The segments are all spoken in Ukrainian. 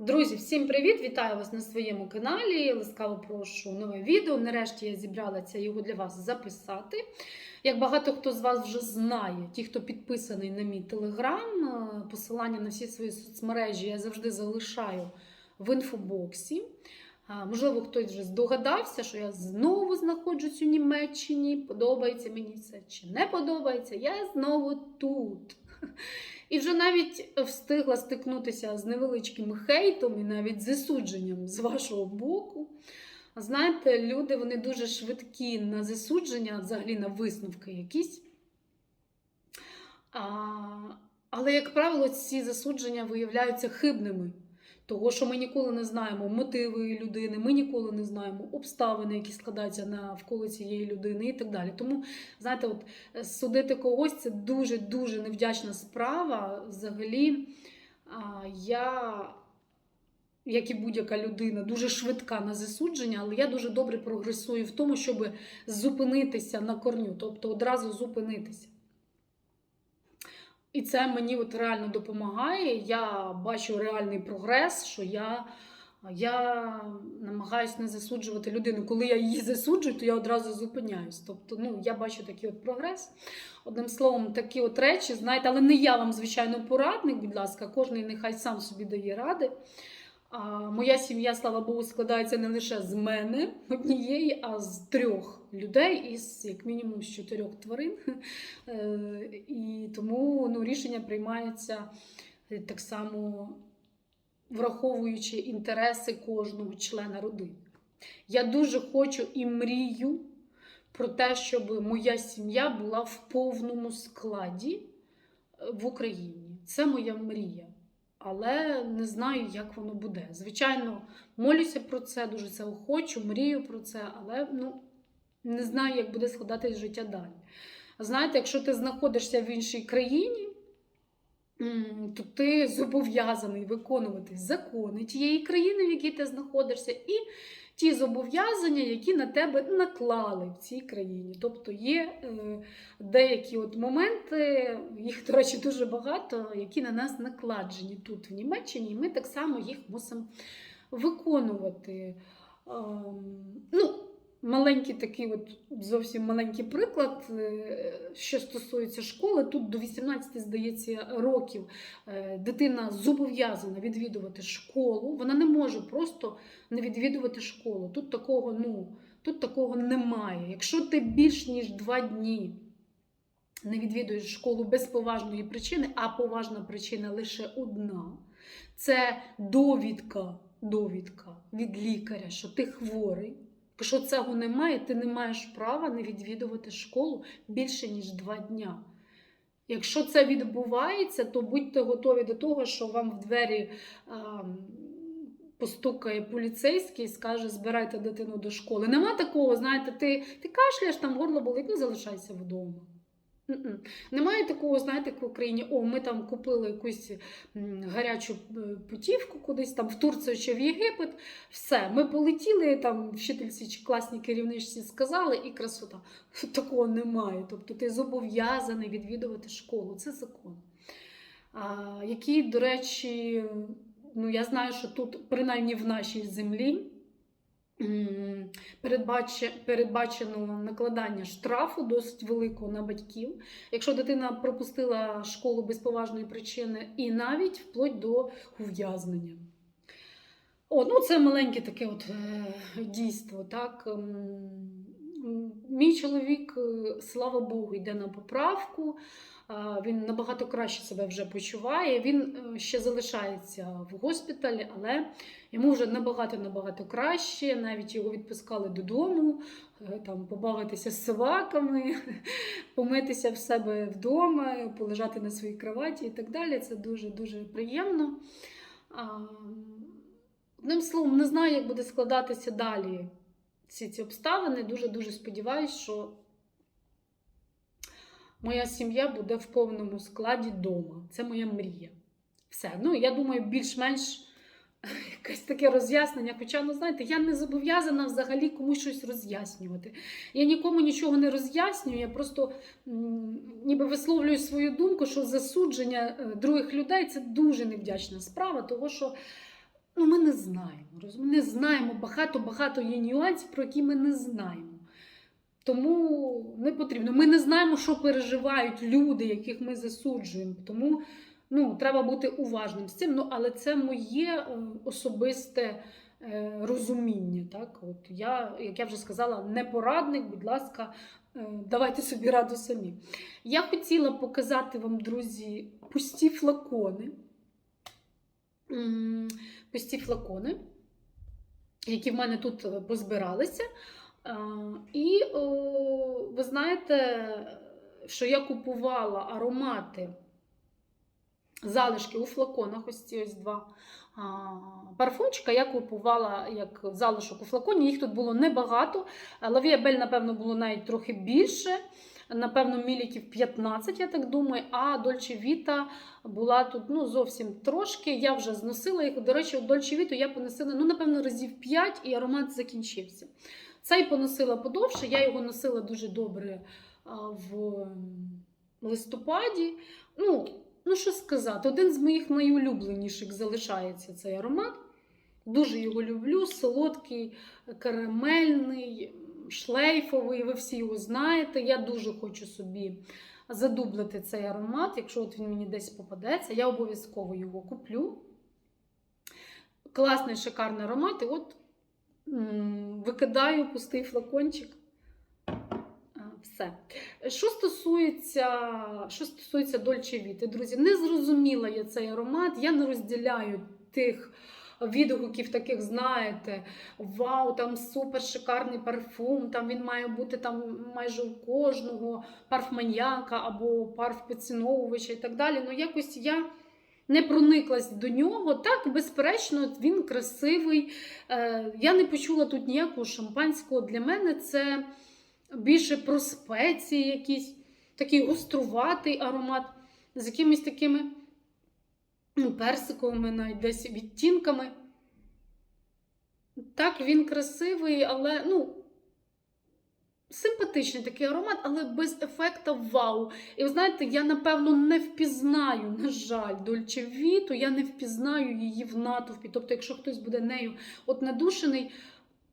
Друзі, всім привіт! Вітаю вас на своєму каналі. Ласкаво прошу нове відео. Нарешті я зібралася його для вас записати. Як багато хто з вас вже знає, ті, хто підписаний на мій телеграм, е, посилання на всі свої соцмережі я завжди залишаю в інфобоксі. Можливо, хтось вже здогадався, що я знову знаходжусь у Німеччині. Подобається мені це чи не подобається. Я знову тут. І вже навіть встигла стикнутися з невеличким хейтом і навіть засудженням з вашого боку. Знаєте, люди вони дуже швидкі на засудження, взагалі на висновки якісь. А, але, як правило, ці засудження виявляються хибними. Того, що ми ніколи не знаємо мотиви людини, ми ніколи не знаємо обставини, які складаються навколо цієї людини, і так далі. Тому, знаєте, от е, судити когось це дуже-дуже невдячна справа. Взагалі, я, як і будь-яка людина, дуже швидка на засудження, але я дуже добре прогресую в тому, щоб зупинитися на корню, тобто одразу зупинитися. І це мені от реально допомагає. Я бачу реальний прогрес, що я, я намагаюся не засуджувати людину. Коли я її засуджую, то я одразу зупиняюсь. Тобто, ну, я бачу такий от прогрес. Одним словом, такі от речі, знаєте, але не я вам, звичайно, порадник, будь ласка, кожен нехай сам собі дає ради. А, моя сім'я, слава Богу, складається не лише з мене однієї, а з трьох людей із як мінімум з чотирьох тварин. Е, І тому ну, рішення приймається е, так само враховуючи інтереси кожного члена родини. Я дуже хочу і мрію про те, щоб моя сім'я була в повному складі е, в Україні. Це моя мрія. Але не знаю, як воно буде. Звичайно, молюся про це, дуже це хочу, мрію про це, але ну, не знаю, як буде складатись життя далі. Знаєте, якщо ти знаходишся в іншій країні, то ти зобов'язаний виконувати закони тієї країни, в якій ти знаходишся, і ті зобов'язання, які на тебе наклали в цій країні. Тобто є е, деякі от моменти, їх, до речі, дуже багато, які на нас накладжені тут, в Німеччині, і ми так само їх мусимо виконувати. Ем, ну, Маленький такий, от зовсім маленький приклад, е, що стосується школи. Тут до 18, здається, років е, дитина зобов'язана відвідувати школу. Вона не може просто не відвідувати школу. Тут такого, ну, тут такого немає. Якщо ти більш ніж два дні не відвідуєш школу без поважної причини, а поважна причина лише одна це довідка, довідка від лікаря, що ти хворий. Якщо цього немає, ти не маєш права не відвідувати школу більше ніж два дня. Якщо це відбувається, то будьте готові до того, що вам в двері а, постукає поліцейський і скаже, збирайте дитину до школи. Нема такого, знаєте, ти, ти кашляєш, там горло болить, ну залишайся вдома. Немає такого, знаєте, в Україні, о, ми там купили якусь гарячу е, путівку кудись там в Турцію чи в Єгипет. Все, ми полетіли, там вчительці чи класній керівничці сказали, і красота. Такого немає. Тобто ти зобов'язаний відвідувати школу. Це закон. Який, до речі, ну я знаю, що тут, принаймні в нашій землі, передбачено накладання штрафу досить великого на батьків, якщо дитина пропустила школу без поважної причини, і навіть вплоть до ув'язнення. О, ну це маленьке таке от е, дійство. Так? Мій чоловік, е, слава Богу, йде на поправку. Він набагато краще себе вже почуває. Він е, ще залишається в госпіталі, але йому вже набагато-набагато краще. Навіть його відпускали додому, е, там, побавитися з собаками, помитися в себе вдома, полежати на своїй кроваті і так далі. Це дуже-дуже приємно. Одним словом, не знаю, як буде складатися далі всі ці обставини. Дуже-дуже сподіваюся, що моя сім'я буде в повному складі вдома. Це моя мрія. Все. Ну, я думаю, більш-менш якесь таке роз'яснення. Хоча, ну знаєте, я не зобов'язана взагалі комусь щось роз'яснювати. Я нікому нічого не роз'яснюю, я просто ніби висловлюю свою думку, що засудження е, других людей це дуже невдячна справа, того що ну, ми не знаємо. розумієте? Не знаємо багато-багато є нюансів, про які ми не знаємо. Тому не потрібно. Ми не знаємо, що переживають люди, яких ми засуджуємо. Тому ну, треба бути уважним з цим. Ну, але це моє е, особисте е, розуміння. Так? От я, як я вже сказала, не порадник, будь ласка, е, давайте собі раду самі. Я хотіла показати вам, друзі, пусті флакони. Пусті флакони, які в мене тут позбиралися. А, І ви знаєте, що я купувала аромати, залишки у флаконах, ось ці ось два парфумчика. Я купувала як залишок у флаконі, їх тут було небагато. Лавія Бель, напевно, було навіть трохи більше. Напевно, міліків 15, я так думаю, а Дольче Віта була тут ну, зовсім трошки. Я вже зносила їх. До речі, Дольче Віту я поносила, ну, напевно, разів 5 і аромат закінчився. Цей поносила подовше, я його носила дуже добре в листопаді. Ну, ну, що сказати, один з моїх найулюбленіших залишається цей аромат. Дуже його люблю. Солодкий, карамельний, шлейфовий, ви всі його знаєте. Я дуже хочу собі задублити цей аромат. Якщо от він мені десь попадеться, я обов'язково його куплю. Класний, шикарний аромат. І от викидаю пустий флакончик. Все. Що стосується, що стосується Дольче Віти, друзі, не зрозуміла я цей аромат. Я не розділяю тих відгуків, таких, знаєте, вау, там супер шикарний парфум, там він має бути там майже у кожного парфманьяка або парф-поціновувача і так далі. Ну, якось я не прониклась до нього. Так, безперечно, він красивий. Е, Я не почула тут ніякого шампанського. Для мене це більше про спеції, якісь такий гоструватий аромат з якимись такими ну, персиковими, навіть десь відтінками. Так, він красивий, але ну, симпатичний такий аромат, але без ефекта вау. І ви знаєте, я, напевно, не впізнаю, на жаль, Дольче Віту, я не впізнаю її в натовпі. Тобто, якщо хтось буде нею от надушений,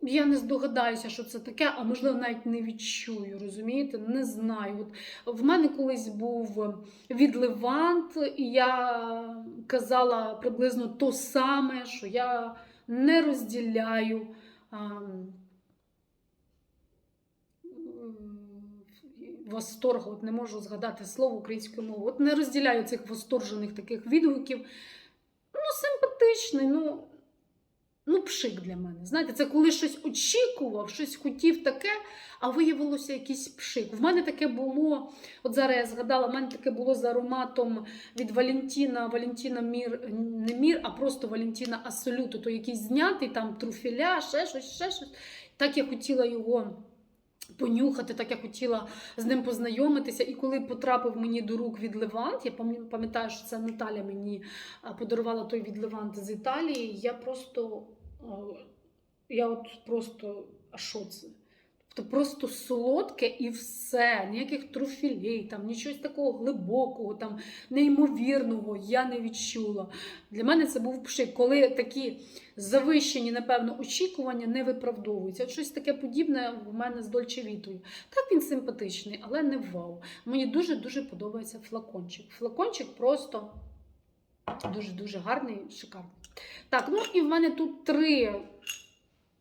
я не здогадаюся, що це таке, а можливо, навіть не відчую, розумієте? Не знаю. От в мене колись був відливант, і я казала приблизно то саме, що я не розділяю. А, восторгу, от не можу згадати слово українською мовою. От не розділяю цих восторжених таких відгуків. Ну, симпатичний, ну, ну, пшик для мене. Знаєте, це коли щось очікував, щось хотів таке, а виявилося якийсь пшик. В мене таке було, от зараз я згадала, в мене таке було з ароматом від Валентіна, Валентіна Мір, не Мір, а просто Валентіна Асолюту, то якийсь знятий там труфіля, ще щось, ще щось. Так я хотіла його. Понюхати, так я хотіла з ним познайомитися. І коли потрапив мені до рук від Левант, я пам'ятаю, що це Наталя мені подарувала той від Левант з Італії. Я просто, я от просто, а що це? Тобто просто солодке і все, ніяких труфілей, там нічого такого глибокого, там неймовірного я не відчула. Для мене це був пшик, коли такі завищені, напевно, очікування не виправдовуються. От щось таке подібне в мене з Дольче Вітою. Так він симпатичний, але не вау. Мені дуже-дуже подобається флакончик. Флакончик просто дуже-дуже гарний, шикарний. Так, ну і в мене тут три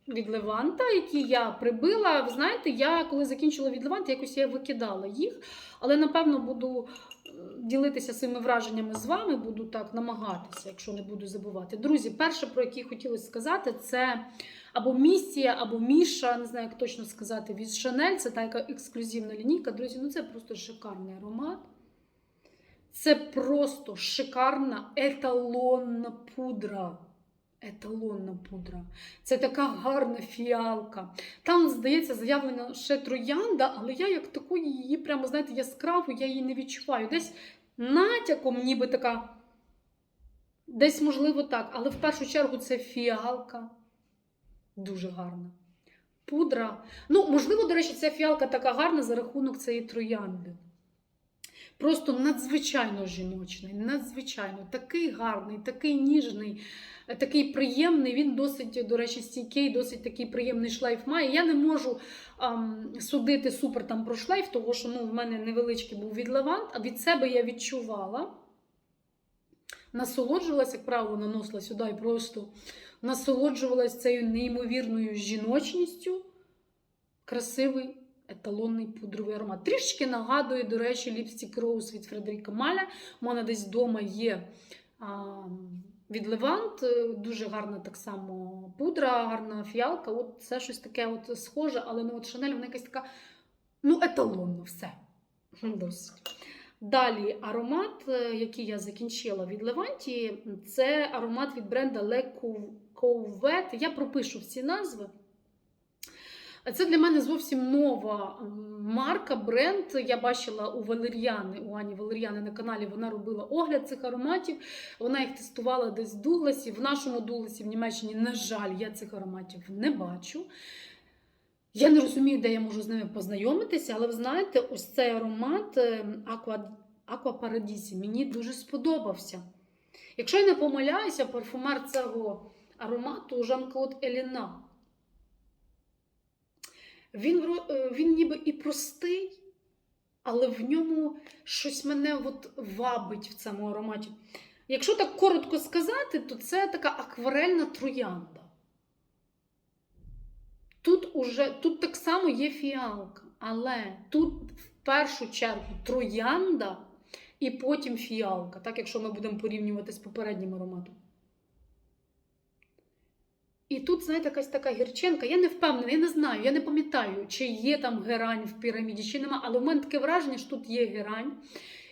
від Леванта, які я прибила. Ви знаєте, я коли закінчила від Леванта, якось я викидала їх, але напевно буду е, ділитися своїми враженнями з вами, буду так намагатися, якщо не буду забувати. Друзі, перше, про який хотілося сказати, це або місія, або Міша, не знаю, як точно сказати, від Шанель. Це така ексклюзивна лінійка. Друзі, ну це просто шикарний аромат. Це просто шикарна еталонна пудра. Еталонна пудра. Це така гарна фіалка. Там, здається, заявлена ще троянда, але я як такої її прямо, знаєте, яскраву, я її не відчуваю. Десь натяком, ніби така. Десь, можливо, так, але в першу чергу це фіалка. Дуже гарна. Пудра. Ну, можливо, до речі, ця фіалка така гарна за рахунок цієї троянди. Просто надзвичайно жіночний, надзвичайно такий гарний, такий ніжний, такий приємний. Він досить, до речі, стійкий, досить такий приємний шлейф має. Я не можу ам, судити супер там про шлейф, тому що ну, в мене невеличкий був від левант, а від себе я відчувала. Насолоджувалася, як правило, наносила сюди і просто насолоджувалася цією неймовірною жіночністю. Красивий еталонний пудровий аромат. Трішки нагадує, до речі, ліпстік Роуз від Фредеріка Маля. У мене десь вдома є а, від Левант. Дуже гарна так само пудра, гарна фіалка. От це щось таке от схоже, але ну, от Шанель вона якась така ну, еталонна, все. Досить. Далі аромат, е, який я закінчила від Леванті, це аромат від бренда Le Couvet. Я пропишу всі назви. Це для мене зовсім нова марка, бренд. Я бачила у Валеріани, у Ані Валеріани на каналі. Вона робила огляд цих ароматів. Вона їх тестувала десь в Дугласі. В нашому Дугласі в Німеччині, на жаль, я цих ароматів не бачу. Я не розумію, де я можу з ними познайомитися, але ви знаєте, ось цей аромат Aqua, Aqua Paradisi мені дуже сподобався. Якщо я не помиляюся, парфумер цього аромату Жан-Клод Еліна. Він, е, він ніби і простий, але в ньому щось мене от вабить в цьому ароматі. Якщо так коротко сказати, то це така акварельна троянда. Тут, уже, тут так само є фіалка, але тут в першу чергу троянда і потім фіалка, так якщо ми будемо порівнювати з попереднім ароматом. І тут, знаєте, якась така гірчинка. Я не впевнена, я не знаю, я не пам'ятаю, чи є там герань в піраміді, чи нема. Але в мене таке враження, що тут є герань,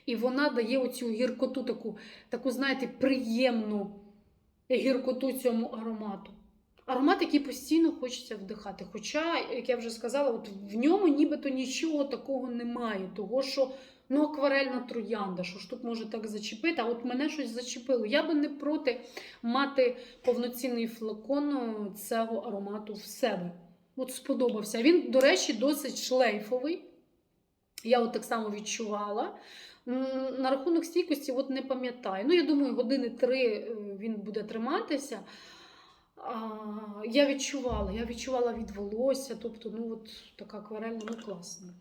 і вона дає оцю гіркоту, таку, таку знаєте, приємну гіркоту цьому аромату. Аромат, який постійно хочеться вдихати. Хоча, як я вже сказала, от в ньому нібито нічого такого немає, того що ну, акварельна троянда, що ж тут може так зачепити, а от мене щось зачепило. Я би не проти мати повноцінний флакон е, цього аромату в себе. От сподобався. Він, до речі, досить шлейфовий. Я от так само відчувала. На рахунок стійкості от не пам'ятаю. Ну, я думаю, години три е, він буде триматися. А, я відчувала, я відчувала від волосся, тобто, ну, от така акварельна, ну класна.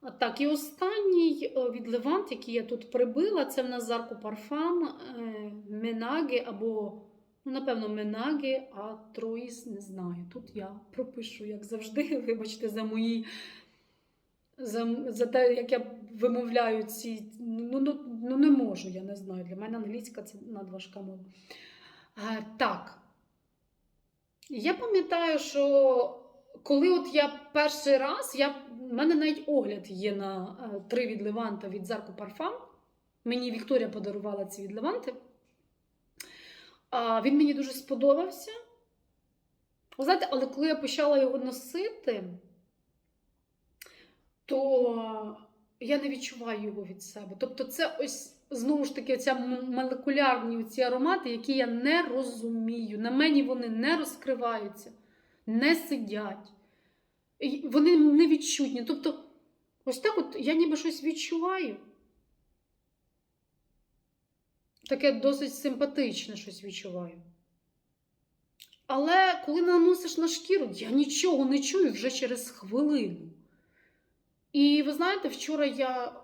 А Так, і останній е, від Левант, який я тут прибила, це в нас Зарко Парфам Менаге або, ну, напевно, Менаге, а Троїс не знаю. Тут я пропишу, як завжди, вибачте, за мої. За, за те, як я вимовляю ці. Ну, ну, ну не можу, я не знаю. Для мене англійська це надважка мова. Е, так. Я пам'ятаю, що коли от я перший раз, я, в мене навіть огляд є на е, три від Леванта від Зарко Парфам. Мені Вікторія подарувала ці від Леванти. Він мені дуже сподобався. Ви знаєте, але коли я почала його носити, то я не відчуваю його від себе. Тобто, це ось знову ж таки ця молекулярні ці аромати, які я не розумію. На мені вони не розкриваються, не сидять. Вони невідчутні. Тобто, ось так от я ніби щось відчуваю. Таке досить симпатичне щось відчуваю. Але коли наносиш на шкіру, я нічого не чую вже через хвилину. І ви знаєте, вчора я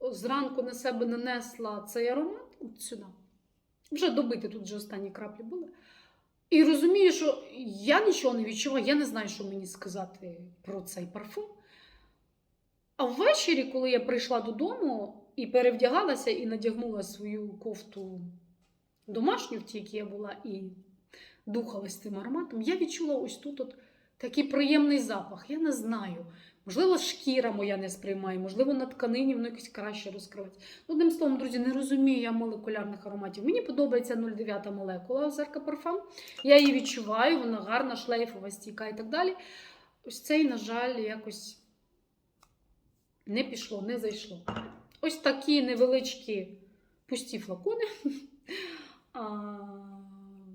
зранку на себе нанесла цей аромат от сюди. Вже добити тут вже останні краплі були. І розумію, що я нічого не відчуваю, я не знаю, що мені сказати про цей парфум. А ввечері, коли я прийшла додому і перевдягалася, і надягнула свою кофту домашню, в тій, якій я була, і духалась цим ароматом, я відчула ось тут от такий приємний запах. Я не знаю. Можливо, шкіра моя не сприймає, можливо, на тканині воно якось краще розкривається. Ну, Одним словом, друзі, не розумію я молекулярних ароматів. Мені подобається 0,9 молекула Зарка Парфам. Я її відчуваю, вона гарна, шлейфова, стійка і так далі. Ось цей, на жаль, якось не пішло, не зайшло. Ось такі невеличкі пусті флакони.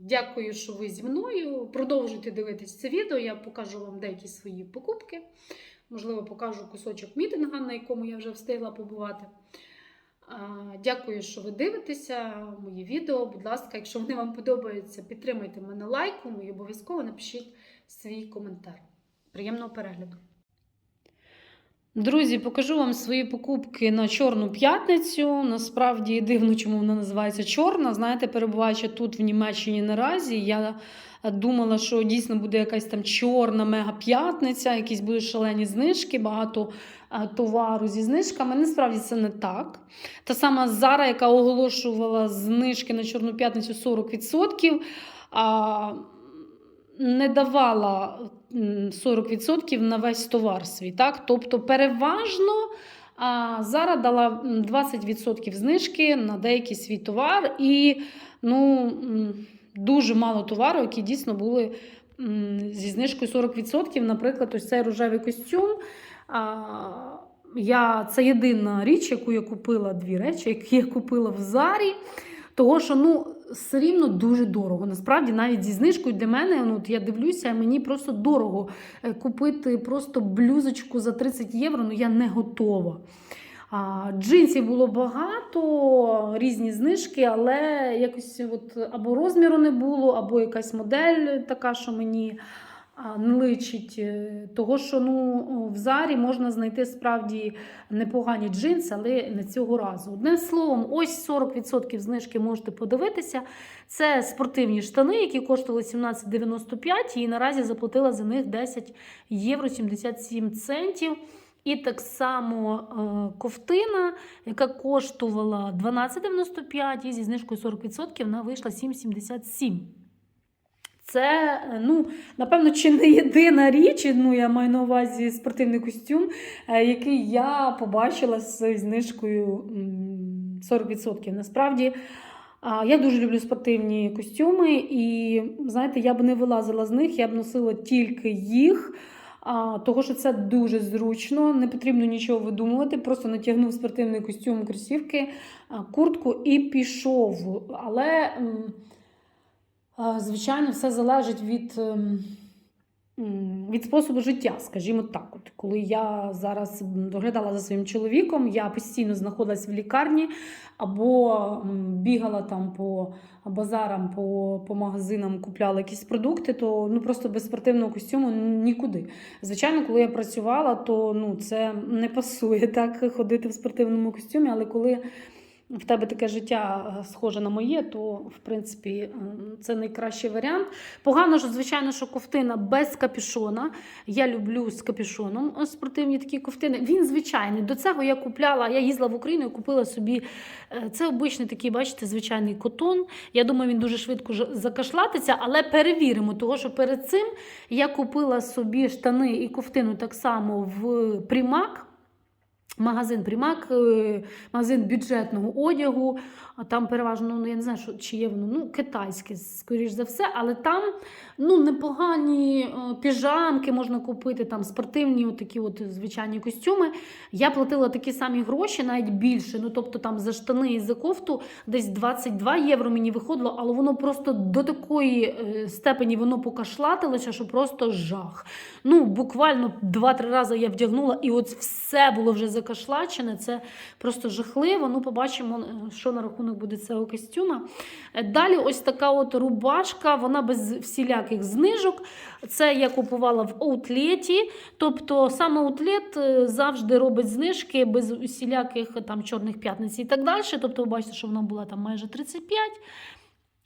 Дякую, що ви зі мною. Продовжуйте дивитись це відео. Я покажу вам деякі свої покупки. Можливо, покажу кусочок мітинга, на якому я вже встигла побувати. Дякую, що ви дивитеся мої відео. Будь ласка, якщо вони вам подобаються, підтримайте мене лайком і обов'язково напишіть свій коментар. Приємного перегляду! Друзі, покажу вам свої покупки на Чорну п'ятницю. Насправді дивно, чому вона називається Чорна. Знаєте, перебуваючи тут в Німеччині наразі, я думала, що дійсно буде якась там чорна мега-п'ятниця, якісь будуть шалені знижки, багато товару зі знижками. Насправді це не так. Та сама Зара, яка оголошувала знижки на Чорну п'ятницю 40%. Не давала 40% на весь товар свій. Так? Тобто, переважно а, Зара дала 20% знижки на деякий свій товар, і ну, дуже мало товару, які дійсно були зі знижкою 40%. Наприклад, ось цей рожевий костюм. Я, це єдина річ, яку я купила, дві речі, які я купила в Зарі. Того, що ну, все рівно дуже дорого. Насправді, навіть зі знижкою для мене, ну, от я дивлюся, мені просто дорого е, купити просто блюзочку за 30 євро, ну я не готова. А, джинсів було багато, різні знижки, але якось от або розміру не було, або якась модель така, що мені не личить. Е, Того, що ну, в зарі можна знайти справді непогані джинси, але не цього разу. Одним словом, ось 40% знижки можете подивитися. Це спортивні штани, які коштували 17,95 і наразі заплатила за них 10 євро 77 центів. І так само е, ковтина, яка коштувала 12,95 і зі знижкою 40% вона вийшла 7,77. Це, е, ну, напевно, чи не єдина річ, ну, я маю на увазі спортивний костюм, е, який я побачила з знижкою 40%. Насправді, я дуже люблю спортивні костюми, і знаєте, я б не вилазила з них, я б носила тільки їх. Того, що це дуже зручно, не потрібно нічого видумувати. Просто натягнув спортивний костюм, кросівки, куртку і пішов. Але, звичайно, все залежить від, ем, від способу життя, скажімо так. От, коли я зараз доглядала за своїм чоловіком, я постійно знаходилась в лікарні або бігала там по базарам, по, по магазинам, купляла якісь продукти, то ну просто без спортивного костюму нікуди. Звичайно, коли я працювала, то ну це не пасує так ходити в спортивному костюмі, але коли в тебе таке життя е, схоже на моє, то в принципі це найкращий варіант. Погано, що звичайно, що ковтина без капюшона. Я люблю з капюшоном е, спортивні такі ковтини. Він звичайний. До цього я купляла, я їздила в Україну і купила собі. е, Це обичний такий, бачите, звичайний котон. Я думаю, він дуже швидко ж- закашлатиться, але перевіримо, того що перед цим я купила собі штани і ковтину так само в Примак. Магазин Примак, е, магазин бюджетного одягу. Там переважно, ну я не знаю, що, чи є воно, ну, китайське, скоріш за все, але там ну, непогані е, піжамки можна купити, там спортивні такі от звичайні костюми. Я платила такі самі гроші, навіть більше. Ну, тобто там за штани і за кофту десь 22 євро мені виходило, але воно просто до такої е, степені воно покашлатилося, що просто жах. Ну, буквально 2-3 рази я вдягнула, і от все було вже закашлачене. Це просто жахливо. Ну, побачимо, е, що на рахунок буде цього костюма. Е, Далі ось така от рубашка, вона без всіляких знижок. Це я купувала в аутлеті. Тобто саме аутлет е, завжди робить знижки без усіляких там чорних п'ятниць і так далі. Тобто, ви бачите, що вона була там майже 35.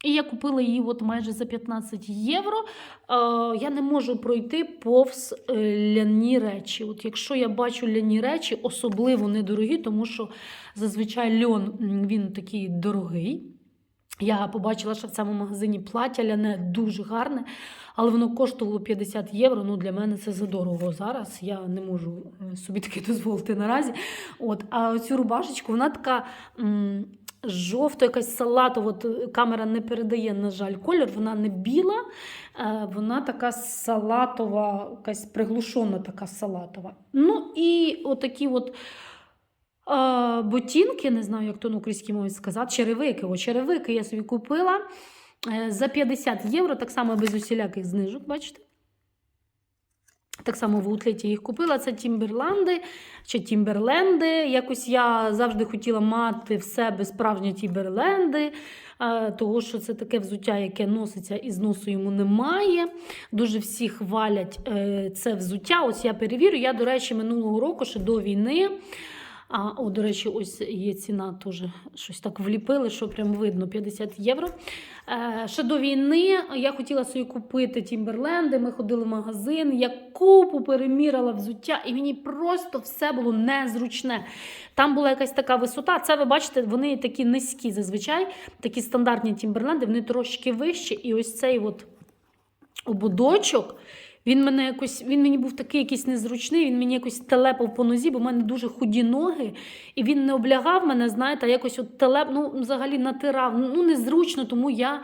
І я купила її от майже за 15 євро. Е, я не можу пройти повз е, ляні речі. От якщо я бачу ляні речі, особливо недорогі, тому що зазвичай льон він такий дорогий. Я побачила, що в цьому магазині плаття ляне дуже гарне, але воно коштувало 50 євро. Ну, для мене це задорого зараз. Я не можу е, собі таке дозволити наразі. От, а цю рубашечку, вона така. Жовто, якась салатова, от е, камера не передає, на жаль, колір, вона не біла, е, вона така салатова, якась приглушена така салатова. Ну і отакі от е, ботинки, не знаю, як то на українській мові сказати, черевики. О, черевики я собі купила за 50 євро, так само без усіляких знижок, бачите? Так само в Утлеті їх купила. Це Тімберланди чи Тімберленди. Якось я завжди хотіла мати в себе справжні Тімберленди, е, того що це таке взуття, яке носиться і зносу йому немає. Дуже всі хвалять е, це взуття. Ось я перевірю. Я, до речі, минулого року ще до війни. А, о, до речі, ось є ціна теж щось так вліпили, що прям видно 50 євро. Е, ще до війни я хотіла собі купити Тімберленди. Ми ходили в магазин, я купу перемірила взуття, і мені просто все було незручне. Там була якась така висота. Це ви бачите, вони такі низькі зазвичай, такі стандартні Тімберленди, вони трошки вищі. І ось цей от ободочок. Він мене якось, він мені був такий якийсь незручний, він мені якось телепав по нозі, бо в мене дуже худі ноги, і він не облягав мене, знаєте, а якось от телеп, ну, взагалі натирав. Ну, незручно, тому я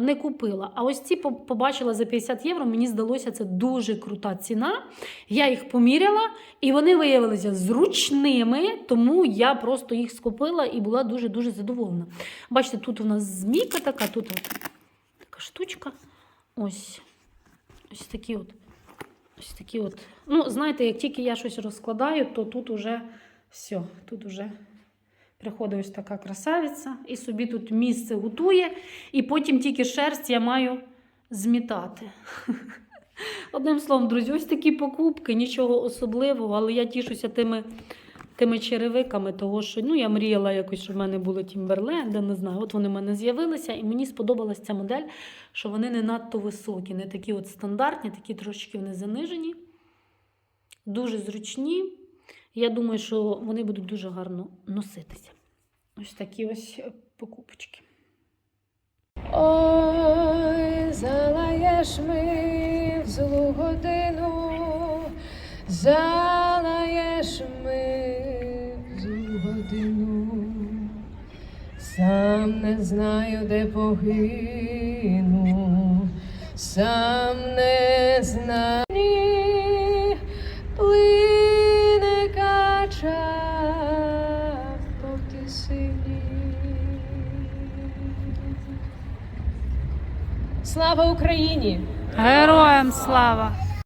не купила. А ось ці побачила за 50 євро, мені здалося, це дуже крута ціна. Я їх поміряла, і вони виявилися зручними, тому я просто їх скупила і була дуже-дуже задоволена. Бачите, тут у нас змійка така, тут така штучка. Ось. Ось такі от. Ось такі от. Ну, знаєте, як тільки я щось розкладаю, то тут уже все, тут уже приходить ось така красавиця, і собі тут місце готує, і потім тільки шерсть я маю змітати. Одним словом, друзі, ось такі покупки, нічого особливого, але я тішуся тими, тими черевиками, того що ну, я мріяла якось, щоб в мене були Тімберленди, не знаю. От вони в мене з'явилися, і мені сподобалася ця модель, що вони не надто високі, не такі от стандартні, такі трошки вони занижені, дуже зручні. Я думаю, що вони будуть дуже гарно носитися. Ось такі ось покупочки. Ой, залаєш ми в злу годину, залаєш ми злу сам не знаю, де погину, сам не знаю, плине кача по тисині. Слава Україні! Героям слава!